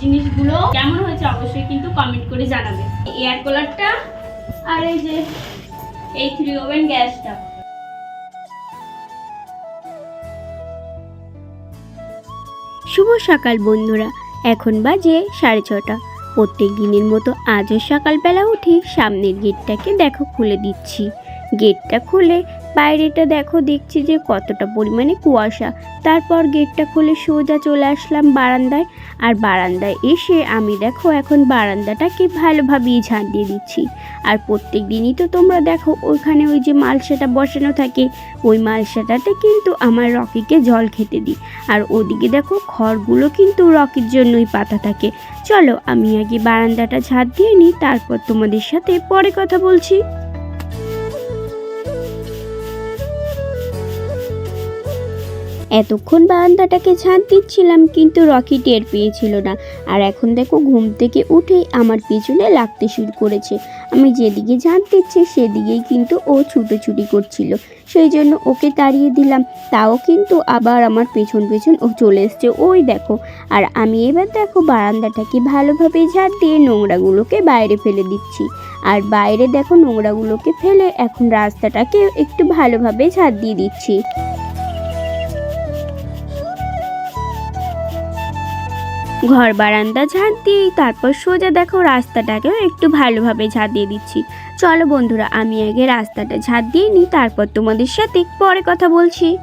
জিনিসগুলো কেমন হয়েছে অবশ্যই কিন্তু কমেন্ট করে জানাবে। এয়ার কুলারটা আর এই যে এই থ্রি ওভেন গ্যাসটা। শুভ সকাল বন্ধুরা, এখন বাজে সাড়ে ছটা। প্রত্যেক দিনের মতো আজও সকালবেলা উঠে সামনের গেটটাকে দেখো খুলে দিচ্ছি। গেটটা খুলে বাইরেটা দেখো, দেখছি যে কতটা পরিমাণে কুয়াশা। তারপর গেটটা খুলে সোজা চলে আসলাম বারান্দায়। আর বারান্দায় এসে আমি দেখো এখন বারান্দাটাকে ভালোভাবেই ঝাঁট দিয়ে দিচ্ছি। আর প্রত্যেক দিনই তো তোমরা দেখো ওইখানে ওই যে মালসাটা বসানো থাকে, ওই মালসাটাতে কিন্তু আমার রকিকে জল খেতে দিই। আর ওদিকে দেখো, খড়গুলো কিন্তু রকির জন্যই পাতা থাকে। চলো, আমি আগে বারান্দাটা ঝাঁট দিয়ে নিই, তারপর তোমাদের সাথে পরে কথা বলছি। এতক্ষণ বারান্দাটাকে ঝাঁট দিচ্ছিলাম, কিন্তু রকি টের পেয়েছিল না। আর এখন দেখো, ঘুম থেকে উঠেই আমার পিছনে লাগতে শুরু করেছে। আমি যেদিকে ঝাঁট দিচ্ছি, সেদিকেই কিন্তু ও ছুটোছুটি করছিল। সেই জন্য ওকে তাড়িয়ে দিলাম। তাও কিন্তু আবার আমার পেছন পেছন ও চলে এসছে। ওই দেখো, আর আমি এবার দেখো বারান্দাটাকে ভালোভাবে ঝাঁট দিয়ে নোংরাগুলোকে বাইরে ফেলে দিচ্ছি। আর বাইরে দেখো নোংরাগুলোকে ফেলে এখন রাস্তাটাকে একটু ভালোভাবে ঝাঁট দিয়ে দিচ্ছি। ঘর বারান্দা ঝাঁট দিই তারপর সোজা দেখো রাস্তাটাকেও একটু ভালোভাবে ঝাঁট দিয়ে দিচ্ছি। চলো বন্ধুরা, আমি আগে রাস্তাটা ঝাঁট দিয়ে নিই, তারপর তোমাদের সাথে পরে কথা বলছি।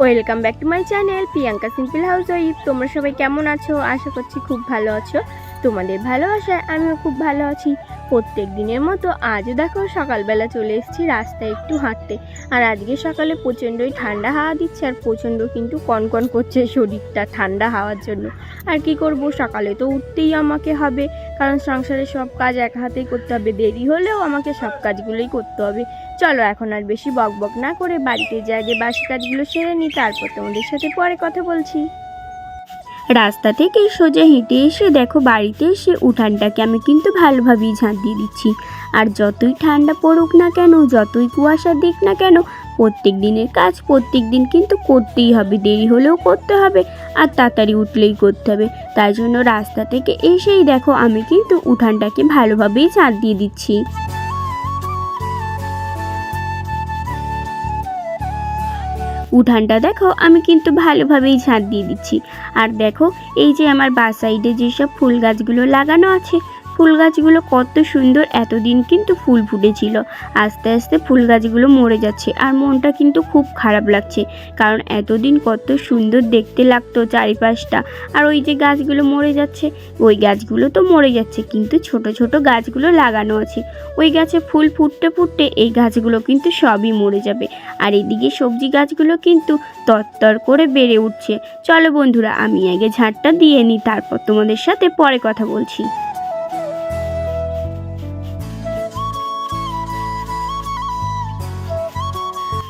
Welcome back to my channel, Priyanka simple house wife. তোমরা সবাই কেমন আছো? আশা করছি খুব ভালো আছো। তোমাদের ভালোবাসায় আমিও খুব ভালো আছি। প্রত্যেক দিনের মতো আজও দেখো সকালবেলা চলে এসেছি রাস্তায় একটু হাঁটতে। আর আজকে সকালে প্রচণ্ডই ঠান্ডা হাওয়া দিচ্ছে আর প্রচণ্ড কিন্তু কনকন করছে শরীরটা ঠান্ডা হাওয়ার জন্য। আর কি করব? সকালে তো উঠতেই আমাকে হবে। কারণ সংসারের সব কাজ এক হাতেই করতে হবে। দেরি হলেও আমাকে সব কাজগুলোই করতে হবে। চলো এখন আর বেশি বক বক না করে বাড়িতে যাই, আগে বাসি কাজগুলো সেরে নিই, তারপর তোমাদের সাথে পরে কথা বলছি। রাস্তা থেকে সোজা হেঁটে এসে দেখো বাড়িতে এসে উঠানটাকে আমি কিন্তু ভালোভাবেই ঝাঁট দিয়ে দিচ্ছি। আর যতই ঠান্ডা পড়ুক না কেন, যতই কুয়াশা দিক না কেন, প্রত্যেক দিনের কাজ প্রত্যেক দিন কিন্তু করতেই হবে, দেরি হলেও করতে হবে আর তাড়াতাড়ি উঠলেই করতে হবে। তাই জন্য রাস্তা থেকে এসেই দেখো আমি কিন্তু উঠানটাকে ভালোভাবেই ঝাঁট দিয়ে দিচ্ছি। উঠানটা দেখো, আমি কিন্তু ভালোভাবেই ঝাঁট দিয়ে দিচ্ছি। আর দেখো, এই যে আমার বা সাইডে যেসব ফুল গাছগুলো লাগানো আছে ফুল গাছগুলো কত সুন্দর, এতদিন কিন্তু ফুল ফুটেছিল। আস্তে আস্তে ফুল গাছগুলো মরে যাচ্ছে আর মনটা কিন্তু খুব খারাপ লাগছে। কারণ এতদিন কত সুন্দর দেখতে লাগতো চারিপাশটা। আর ওই যে গাছগুলো মরে যাচ্ছে, ওই গাছগুলো তো মরে যাচ্ছে, কিন্তু ছোট ছোট গাছগুলো লাগানো আছে। ওই গাছে ফুল ফুটতে ফুটতে এই গাছগুলো কিন্তু সবই মরে যাবে। আর এদিকে সবজি গাছগুলো কিন্তু তরতর করে বেড়ে উঠছে। চলো বন্ধুরা, আমি আগে ঝাঁটটা দিয়ে নিই, তারপর তোমাদের সাথে পরে কথা বলছি।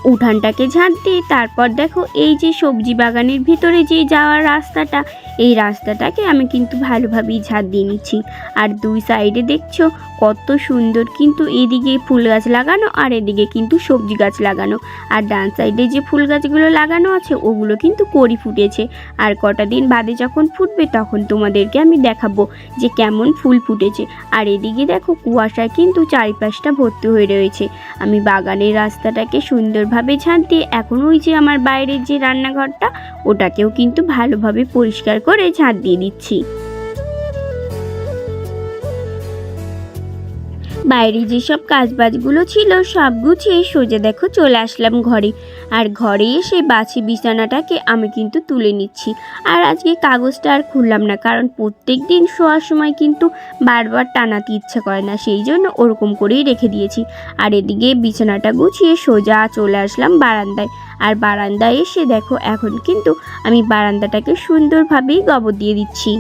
উঠানটাকে ঝাঁট দিই তারপর দেখো এই যে সবজি বাগানের ভিতরে যে যাওয়ার রাস্তাটা, এই রাস্তাটাকে আমি কিন্তু ভালোভাবেই ঝাঁট দিয়ে নিচ্ছি। আর দুই সাইডে দেখছ কত সুন্দর। কিন্তু এদিকে ফুল গাছ লাগানো আর এদিকে কিন্তু সবজি গাছ লাগানো। আর ডান সাইডে যে ফুল গাছগুলো লাগানো আছে, ওগুলো কিন্তু করি ফুটেছে। আর কটা দিন বাদে যখন ফুটবে, তখন তোমাদেরকে আমি দেখাবো যে কেমন ফুল ফুটেছে। আর এদিকে দেখো, কুয়াশায় কিন্তু চারিপাশটা ভর্তি হয়ে রয়েছে। আমি বাগানের রাস্তাটাকে সুন্দরভাবে ঝাঁট দিয়ে এখন ওই যে আমার বাইরের যে রান্নাঘরটা, ওটাকেও কিন্তু ভালোভাবে পরিষ্কার করে ঝাঁট দিয়ে দিচ্ছি। বাইরে যেসব কাজবাজগুলো ছিল সব গুছিয়ে সোজা দেখো চলে আসলাম ঘরে। আর ঘরে এসে বাছি বিছানাটাকে আমি কিন্তু তুলে নিচ্ছি। আর আজকে কাগজটা আর খুললাম না, কারণ প্রত্যেক দিন শোয়ার সময় কিন্তু বারবার টানাতে ইচ্ছা করে না, সেই জন্য ওরকম করেই রেখে দিয়েছি। আর এদিকে বিছানাটা গুছিয়ে সোজা চলে আসলাম বারান্দায়। আর বারান্দায় এসে দেখো এখন কিন্তু আমি বারান্দাটাকে সুন্দরভাবেই গবর দিয়ে দিচ্ছি।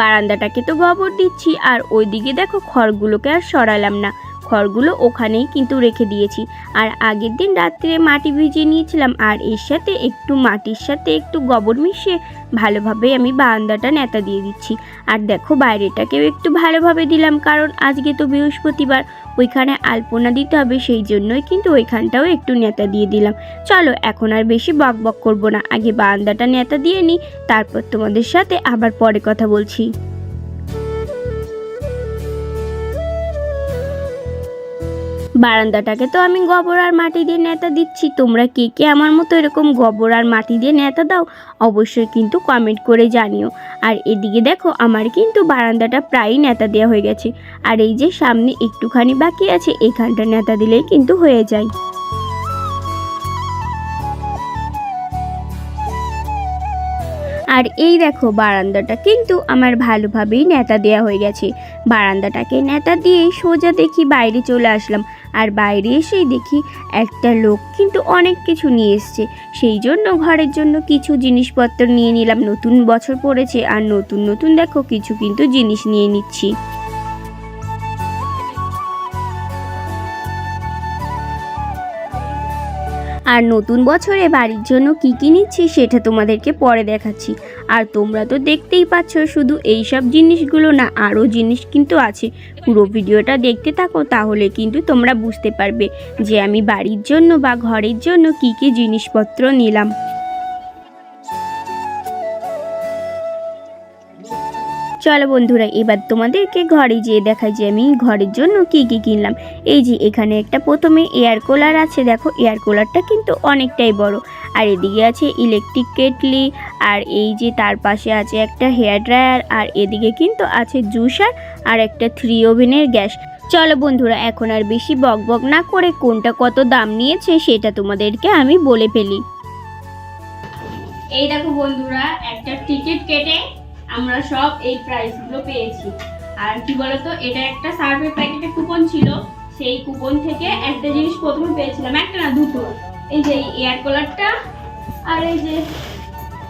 বারান্দাটাকে তো গোবর দিচ্ছি, আর ওই দিকে দেখো খড়গুলোকে আর সরালাম না। খড়গুলো ওখানেই কিন্তু রেখে দিয়েছি। আর আগের দিন রাত্রে মাটি ভিজিয়ে নিয়েছিলাম, আর এর সাথে একটু মাটির সাথে একটু গোবর মিশিয়ে ভালোভাবে আমি বারান্দাটা নেতা দিয়ে দিচ্ছি। আর দেখো বাইরেটাকেও একটু ভালোভাবে দিলাম, কারণ আজকে তো বৃহস্পতিবার ওইখানে আলপনা দিতে হবে সেই জন্যই কিন্তু ওইখানটাও একটু নেতা দিয়ে দিলাম। চলো, এখন আর বেশি বক বক করব না। আগে বারান্দাটা নেতা দিয়ে নিই তারপর তোমাদের সাথে আবার পরে কথা বলছি। বারান্দাটাকে। তো আমি গোবর আর মাটি দিয়ে নেতা দিচ্ছি। তোমরা কে কে আমার মতো এরকম গোবর আর মাটি দিয়ে নেতা দাও, অবশ্যই কিন্তু কমেন্ট করে জানিও। আর এদিকে দেখো, আমার কিন্তু বারান্দাটা প্রায় নেতা দেওয়া হয়ে গেছে। আর এই যে সামনে একটুখানি বাকি আছে, এখানটা নেতা দিলেই কিন্তু হয়ে যায়। আর এই দেখো বারান্দাটা। কিন্তু আমার ভালোভাবেই নেতা দেওয়া হয়ে গেছে। বারান্দাটাকে নেতা দিয়ে সোজা দেখি বাইরে চলে আসলাম। আর বাইরে এসেই দেখি একটা লোক কিন্তু অনেক কিছু নিয়ে এসছে। সেই জন্য ঘরের জন্য কিছু জিনিসপত্র নিয়ে নিলাম। নতুন বছর পড়েছে আর নতুন নতুন দেখো কিছু কিন্তু জিনিস নিয়ে নিচ্ছি। আর নতুন বছরে বাড়ির জন্য কী কী নিচ্ছি সেটা তোমাদেরকে পরে দেখাচ্ছি। আর তোমরা তো দেখতেই পাচ্ছ শুধু এই সব জিনিসগুলো না, আরও জিনিস কিন্তু আছে। পুরো ভিডিওটা দেখতে থাকো, তাহলে কিন্তু তোমরা বুঝতে পারবে যে আমি বাড়ির জন্য বা ঘরের জন্য কী কী জিনিসপত্র নিলাম। চলো বন্ধুরা, এবার তোমাদেরকে ঘরে যেয়ে দেখাই যে আমি ঘরের জন্য কি কি কিনলাম। এই যে এখানে একটা প্রথমে এয়ার কুলার আছে, দেখো এয়ার কুলারটা কিন্তু অনেকটাই বড়। আর এদিকে আছে ইলেকট্রিক কেটলি আর এই যে তার পাশে আছে একটা হেয়ার ড্রায়ার আর এদিকে কিন্তু আছে জুসার আর একটা থ্রি ওভেনের গ্যাস। চলো বন্ধুরা, এখন আর বেশি বক বক না করে কোনটা কত দাম নিয়েছে সেটা তোমাদেরকে আমি বলে ফেলি। এই দেখো বন্ধুরা, একটা টিকিট কেটে আমরা সব এই প্রাইসগুলো পেয়েছি। আর কি বলতো, এটা একটা সার্ভে প্যাকেটে কুপন ছিল। সেই কুপন থেকে একটা জিনিস প্রথমে পেয়েছিলাম, একটা না, দুটো। এই যে এয়ার কুলারটা আর এই যে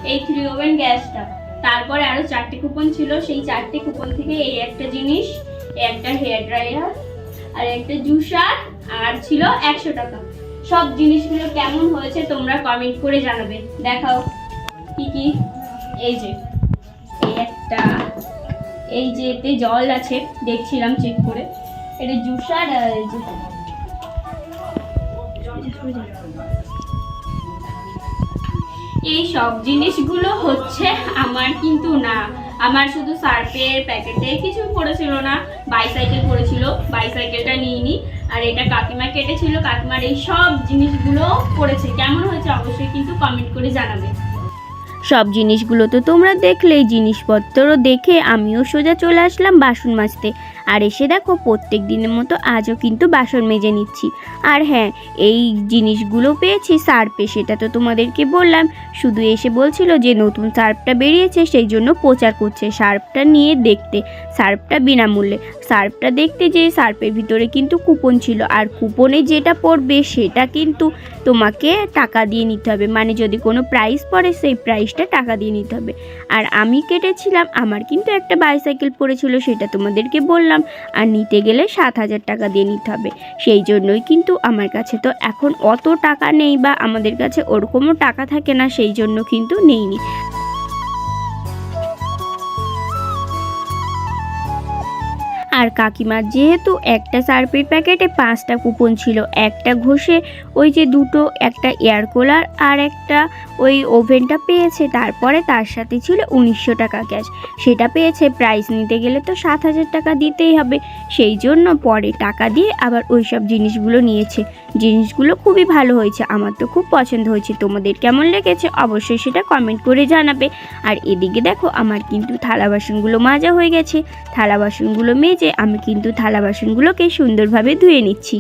এই থ্রি ওভেন গ্যাসটা। তারপরে আরও চারটে কুপন ছিল। সেই চারটে কুপন থেকে এই একটা জিনিস একটা হেয়ার ড্রায়ার আর একটা জুসার আর ছিল একশো টাকা। সব জিনিসগুলো কেমন হয়েছে তোমরা কমেন্ট করে জানাবে। দেখাও কি কি, এই যে। এই একটা, এই যে এতে জল আছে, দেখছিলাম চেক করে। এটা জুসার এই সব জিনিসগুলো হচ্ছে আমার কিন্তু না। আমার শুধু সার্ফের প্যাকেটে কিছু পড়েছিল না বাইসাইকেল পড়েছিল বাইসাইকেলটা নিয়ে নি আর এটা কাকিমা কেটেছিল, কাকিমার এই সব জিনিসগুলো পড়েছে। কেমন হয়েছে অবশ্যই কিন্তু কমেন্ট করে জানাবে। সব জিনিসগুলো তো তোমরা দেখলেই জিনিসপত্র দেখে আমিও সোজা চলে আসলাম বাসন মাজতে। আর এসে দেখো প্রত্যেক দিনের মতো আজও কিন্তু বাসন মেজে নিচ্ছি। আর হ্যাঁ এই জিনিসগুলো পেয়েছি সার্পে সেটা তো তোমাদেরকে বললাম। শুধু এসে বলছিল যে নতুন সার্ফটা বেরিয়েছে, সেই জন্য প্রচার করছে সার্ফটা নিয়ে দেখতে সার্পটা বিনামূল্যে। সার্ফটা দেখতে যে সার্ফের ভিতরে কিন্তু কুপন ছিল, আর কুপনে যেটা পড়বে সেটা কিন্তু তোমাকে টাকা দিয়ে নিতে হবে। মানে যদি কোনো প্রাইস পড়ে, সেই প্রাইসটা টাকা দিয়ে নিতে হবে। আর আমি কেটেছিলাম, আমার কিন্তু একটা বাইসাইকেল পড়েছিল, সেটা তোমাদেরকে বললাম। আর নিতে গেলে সাত হাজার টাকা দিয়ে নিতে হবে। সেই জন্যই কিন্তু আমার কাছে তো এখন অত টাকা নেই বা আমাদের কাছে ওরকমও টাকা থাকে না, সেই জন্য কিন্তু নেইনি। আর কাকিমার যেহেতু একটা সার্ফের প্যাকেটে পাঁচটা কুপন ছিল, একটা ঘষে ওই যে দুটো, একটা এয়ার কুলার আর একটা ওই ওভেনটা পেয়েছে, তারপরে তার সাথে ছিল উনিশশো টাকা ক্যাশ। সেটা পেয়েছে প্রাইস নিতে গেলে তো সাত হাজার টাকা দিতেই হবে। সেই জন্য পরে টাকা দিয়ে আবার ওই সব জিনিসগুলো নিয়েছে। জিনিসগুলো খুবই ভালো হয়েছে, আমার তো খুব পছন্দ হয়েছে। তোমাদের কেমন লেগেছে অবশ্যই সেটা কমেন্ট করে জানাবে। আর এদিকে দেখো, আমার কিন্তু থালা বাসনগুলো মাজা হয়ে গেছে। থালা বাসনগুলো মেজে আমি কিন্তু থালা বাসনগুলোকে সুন্দরভাবে ধুয়ে নিচ্ছি।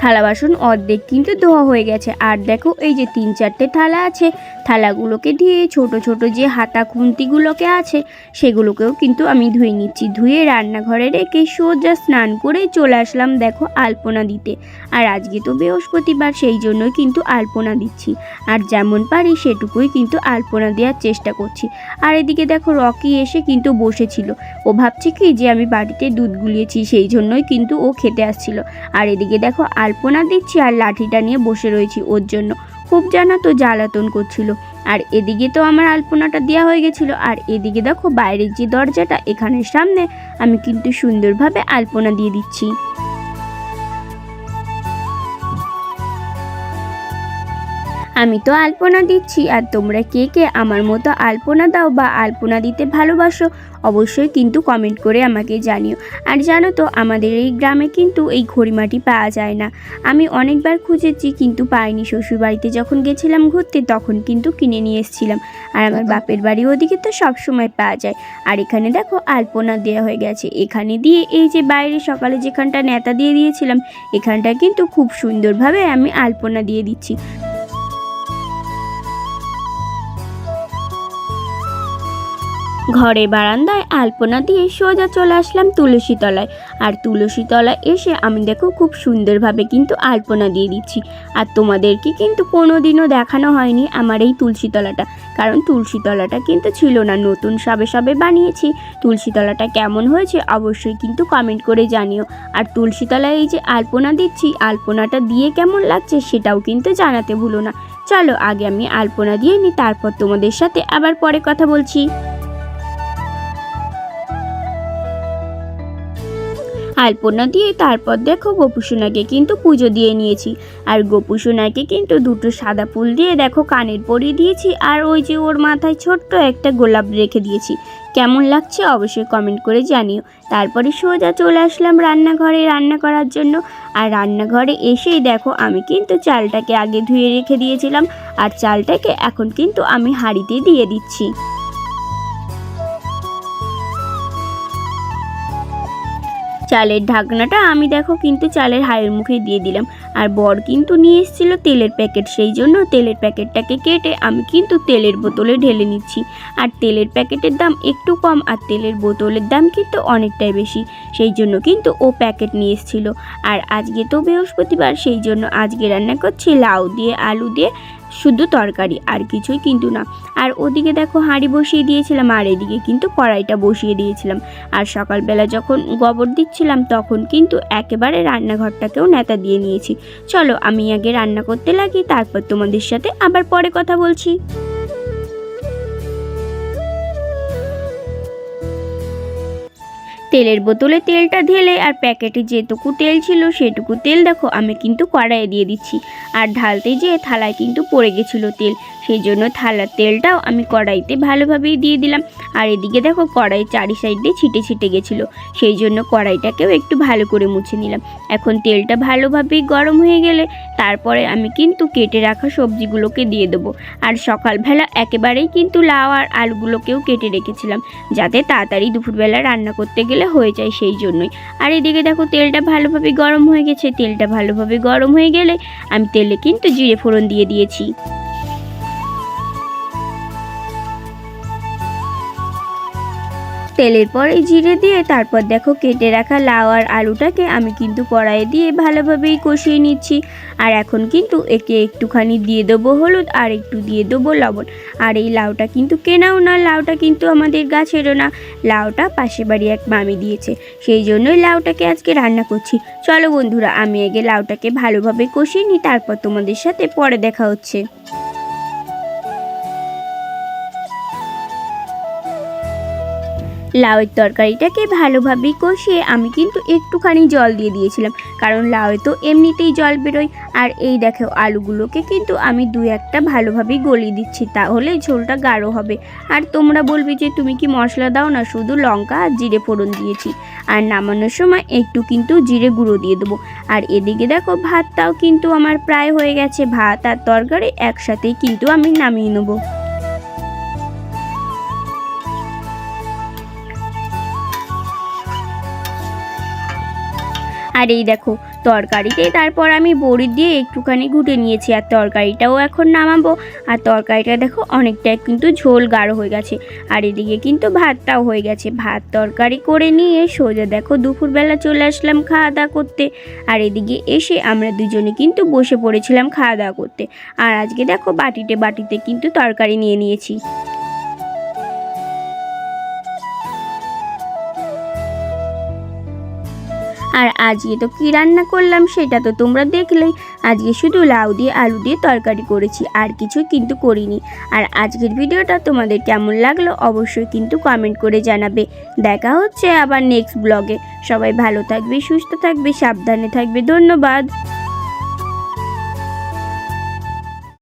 থালা বাসন অর্ধেক কিন্তু ধোয়া হয়ে গেছে। আর দেখো, এই যে তিন চারটে থালা আছে থালাগুলোকে ধুয়ে ছোট ছোট যে হাতা খুন্তিগুলোকে আছে, সেগুলোকেও কিন্তু আমি ধুয়ে নিচ্ছি। ধুয়ে রান্নাঘরে রেখে সোজা স্নান করে চলে আসলাম দেখো আলপনা দিতে। আর আজকে তো বৃহস্পতিবার, সেই জন্যই কিন্তু আলপনা দিচ্ছি। আর যেমন পারি সেটুকুই কিন্তু আলপনা দেওয়ার চেষ্টা করছি। আর এদিকে দেখো রকি এসে কিন্তু বসেছিল। ও ভাবছে কি যে আমি বাড়িতে দুধ গুলিয়েছি, সেই জন্যই কিন্তু ও খেতে আসছিল। আর এদিকে দেখো আলপনা দিচ্ছি আর লাঠিটা নিয়ে বসে রয়েছি ওর জন্য। খুব জানা তো জ্বালাতন করছিল। আর এদিকে তো আমার আলপনাটা দেওয়া হয়ে গেছিল। আর এদিকে দেখো বাইরের যে দরজাটা, এখানের সামনে আমি কিন্তু সুন্দরভাবে আলপনা দিয়ে দিচ্ছি। আমি তো আলপনা দিচ্ছি আর তোমরা কে কে আমার মতো আলপনা দাও বা আলপনা দিতে ভালোবাসো অবশ্যই কিন্তু কমেন্ট করে আমাকে জানিও। আর জানো তো আমাদের এই গ্রামে কিন্তু এই ঘড়িমাটি পাওয়া যায় না। আমি অনেকবার খুঁজেছি কিন্তু পাইনি। শ্বশুরবাড়িতে যখন গেছিলাম ঘুরতে তখন কিন্তু কিনে নিয়ে এসেছিলাম। আর আমার বাপের বাড়ি ওদিকে তো সব সময় পাওয়া যায়। আর এখানে দেখো আলপনা দেওয়া হয়ে গেছে। এখানে দিয়ে এই যে বাইরে সকালে যেখানটা নেতা দিয়ে দিয়েছিলাম এখানটা কিন্তু খুব সুন্দরভাবে আমি আলপনা দিয়ে দিচ্ছি। ঘরে বারান্দায় আলপনা দিয়ে সোজা চলে আসলাম তুলসী তলায় আর তুলসী তলায় এসে আমি দেখো খুব সুন্দরভাবে কিন্তু আলপনা দিয়ে দিচ্ছি। আর তোমাদেরকে কিন্তু কোনো দিনও দেখানো হয়নি আমার এই তুলসী তলাটা কারণ তুলসী তলাটা কিন্তু ছিল না, নতুন সবে সবে বানিয়েছি। তুলসী তলাটা কেমন হয়েছে অবশ্যই কিন্তু কমেন্ট করে জানিও। আর তুলসী তলায় এই যে আলপনা দিচ্ছি, আলপনাটা দিয়ে কেমন লাগছে সেটাও কিন্তু জানাতে ভুলো না। চলো আগে আমি আলপনা দিয়ে নিই তারপর তোমাদের সাথে আবার পরে কথা বলছি। আলপনা দিয়ে তারপর দেখো গোপুসোনাকে কিন্তু পুজো দিয়ে নিয়েছি। আর গোপুসোনাকে কিন্তু দুটো সাদা ফুল দিয়ে দেখো কানের পরিয়ে দিয়েছি আর ওই যে ওর মাথায় ছোট্ট একটা গোলাপ রেখে দিয়েছি। কেমন লাগছে অবশ্যই কমেন্ট করে জানিও। তারপরে সোজা চলে আসলাম রান্নাঘরে রান্না করার জন্য। আর রান্নাঘরে এসেই দেখো আমি কিন্তু চালটাকে আগে ধুয়ে রেখে দিয়েছিলাম। আর চালটাকে এখন কিন্তু আমি হাঁড়িতে দিয়ে দিচ্ছি। চালের ঢাকনাটা আমি দেখো কিন্তু চালের হাড়ের মুখে দিয়ে দিলাম। আর বর কিন্তু নিয়ে এসেছিল তেলের প্যাকেট, সেই জন্য তেলের প্যাকেটটাকে কেটে আমি কিন্তু তেলের বোতলে ঢেলে নিচ্ছি। আর তেলের প্যাকেটের দাম একটু কম, আর তেলের বোতলের দাম কিন্তু অনেকটাই বেশি, সেই জন্য কিন্তু ও প্যাকেট নিয়ে এসেছিল। আর আজকে তো বৃহস্পতিবার, সেই জন্য আজকে রান্না করছি লাউ দিয়ে, আলু দিয়ে শুধু তরকারি, আর কিছুই কিন্তু না। আর ওদিকে দেখো হাঁড়ি বসিয়ে দিয়েছিলাম, আর এদিকে কিন্তু কড়াইটা বসিয়ে দিয়েছিলাম। আর সকালবেলা যখন গোবর দিচ্ছিলাম, তখন কিন্তু একেবারে রান্নাঘরটাকেও নেতা দিয়ে নিয়েছি। চলো, আমি আগে রান্না করতে লাগি, তারপর তোমাদের সাথে আবার পরে কথা বলছি। তেলের বোতলে তেলটা ঢেলে, আর প্যাকেটে যেটুকু তেল ছিল, সেটুকু তেল দেখো, আমি কিন্তু কড়াইয়ে দিয়ে দিচ্ছি। আর ঢালতে যেয়ে থালায় কিন্তু পড়ে গেছিল তেল। সেই জন্য থালার তেলটাও আমি কড়াইতে ভালোভাবেই দিয়ে দিলাম। আর এদিকে দেখো কড়াই চারি সাইডে ছিটে ছিটে গেছিল। সেই জন্য কড়াইটাকেও একটু ভালো করে মুছে নিলাম। এখন তেলটা ভালোভাবেই গরম হয়ে গেলে তারপরে আমি কিন্তু কেটে রাখা সবজিগুলোকে দিয়ে দেবো। আর সকালবেলা একেবারেই কিন্তু লাউ আর আলুগুলোকেও কেটে রেখেছিলাম, যাতে তাড়াতাড়ি দুপুরবেলা রান্না করতে গেলে হয়ে যায় সেই জন্যই। আর এদিকে দেখো তেলটা ভালোভাবে গরম হয়ে গেছে। তেলটা ভালোভাবে গরম হয়ে গেলে আমি তেলে কিন্তু জিরে ফোড়ন দিয়ে দিয়েছি। তেলের পরে জিরে দিয়ে তারপর দেখো কেটে রাখা লাউ আর আলুটাকে আমি কিন্তু কড়াইয়ে দিয়ে ভালোভাবেই কষিয়ে নিচ্ছি। আর এখন কিন্তু একে একটুখানি দিয়ে দেবো হলুদ আর একটু দিয়ে দেবো লবণ। আর এই লাউটা কিন্তু কেনাও না, লাউটা কিন্তু আমাদের গাছেরও না। লাউটা পাশে বাড়ি এক মামি দিয়েছে, সেই জন্যই লাউটাকে আজকে রান্না করছি। চলো বন্ধুরা, আমি আগে লাউটাকে ভালোভাবে কষিয়ে নিই, তারপর তোমাদের সাথে পরে দেখা হচ্ছে। লাউয়ের তরকারিটাকে ভালোভাবে কষিয়ে আমি কিন্তু একটুখানি জল দিয়ে দিয়েছিলাম। কারণ লাউয়ে তো এমনিতেই জল বেরোয়। আর এই দেখো, আলুগুলোকে কিন্তু আমি দু একটা ভালোভাবেই গলিয়ে দিচ্ছি, তাহলে ঝোলটা গাঢ় হবে। আর তোমরা বলবে যে, তুমি কি মশলা দাও না, শুধু লঙ্কা আর জিরে ফোড়ন দিয়েছি। আর নামানোর সময় একটু কিন্তু জিরে গুঁড়ো দিয়ে দেবো। আর এদিকে দেখো, ভাতটাও কিন্তু আমার প্রায় হয়ে গেছে। ভাত আর তরকারি একসাথেই কিন্তু আমি নামিয়ে নেব। আর এই দেখো, তরকারিতে। তারপর আমি বড়ি দিয়ে একটুখানি ঘুটে নিয়েছি, আর তরকারিটাও এখন নামাবো। আর তরকারিটা দেখো, অনেকটা কিন্তু ঝোল গাঢ় হয়ে গেছে। আর এদিকে কিন্তু ভাতটাও হয়ে গেছে। ভাত তরকারি করে নিয়ে সোজা দেখো, দুপুরবেলা চলে আসলাম খাওয়া দাওয়া করতে। আর এদিকে এসে আমরা দুজনে কিন্তু বসে পড়েছিলাম খাওয়া দাওয়া করতে। আর আজকে দেখো, বাটিতে বাটিতে কিন্তু তরকারি নিয়ে নিয়েছি। আর আজকে তো কী রান্না করলাম সেটা তো তোমরা দেখলেই। আজকে শুধু লাউ দিয়ে আলু দিয়ে তরকারি করেছি, আর কিছু কিন্তু করিনি। আর আজকের ভিডিওটা তোমাদের কেমন লাগল অবশ্যই কিন্তু কমেন্ট করে জানাবে। দেখা হচ্ছে আবার নেক্সট ব্লগে সবাই ভালো থাকবে, সুস্থ থাকবে, সাবধানে থাকবে। ধন্যবাদ।